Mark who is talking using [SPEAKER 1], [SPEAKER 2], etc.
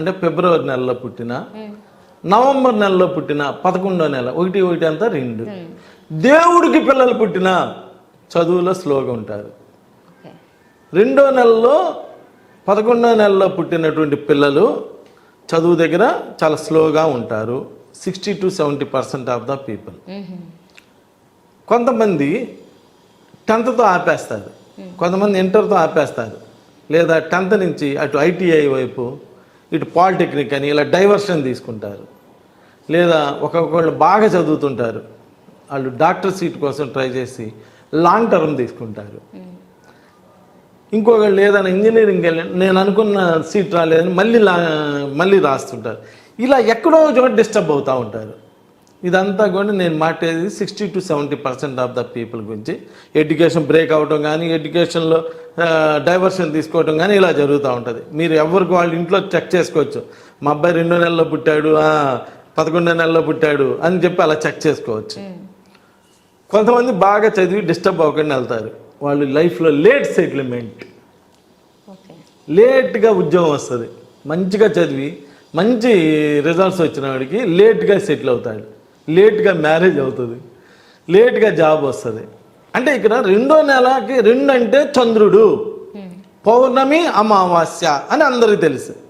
[SPEAKER 1] అంటే ఫిబ్రవరి నెలలో పుట్టిన నవంబర్ నెలలో పుట్టిన పదకొండో నెల ఒకటి ఒకటి అంతా రెండు. దేవుడికి పిల్లలు పుట్టిన చదువులో స్లోగా ఉంటారు రెండో నెలలో పదకొండో నెలలో పుట్టినటువంటి పిల్లలు చదువు దగ్గర చాలా స్లోగా ఉంటారు. Sixty to seventy percent of the people. కొంతమంది టెన్త్తో ఆపేస్తారు. కొంతమంది ఇంటర్తో ఆపేస్తారు. లేదా టెన్త్ నుంచి అటు ఐటీఐ వైపు ఇటు పాలిటెక్నిక్ అని ఇలా డైవర్షన్ తీసుకుంటారు. లేదా ఒక్కొక్కళ్ళు బాగా చదువుతుంటారు. వాళ్ళు డాక్టర్ సీట్ కోసం ట్రై చేసి లాంగ్ టర్మ్ తీసుకుంటారు. ఇంకొకళ్ళు ఏదైనా ఇంజనీరింగ్ వెళ్ళి నేను అనుకున్న సీట్ రాలేదని మళ్ళీ లా మళ్ళీ రాస్తుంటారు. ఇలా ఎక్కడో చోట డిస్టర్బ్ అవుతూ ఉంటారు. ఇదంతా కూడా నేను మాట్లాడేది sixty to seventy percent of the people గురించి. ఎడ్యుకేషన్ బ్రేక్ అవడం కానీ ఎడ్యుకేషన్లో డైవర్షన్ తీసుకోవడం కానీ ఇలా జరుగుతూ ఉంటుంది. మీరు ఎవరికి వాళ్ళ ఇంట్లో చెక్ చేసుకోవచ్చు. మా అబ్బాయి రెండో నెలలో పుట్టాడు పదకొండో నెలలో పుట్టాడు అని చెప్పి అలా చెక్ చేసుకోవచ్చు. కొంతమంది బాగా చదివి డిస్టర్బ్ అవ్వకుండా వెళ్తారు. వాళ్ళు లైఫ్లో లేట్ సెటిల్మెంట్ లేట్గా ఉద్యోగం వస్తుంది. మంచిగా చదివి మంచి రిజల్ట్స్ వచ్చిన వాడికి లేట్గా సెటిల్ అవుతాడు. లేట్గా మ్యారేజ్ అవుతుంది. లేట్గా జాబ్ వస్తుంది. అంటే ఇక్కడ రెండో నెలకి రెండు అంటే చంద్రుడు పౌర్ణమి అమావాస్య అని అందరికీ తెలుసు.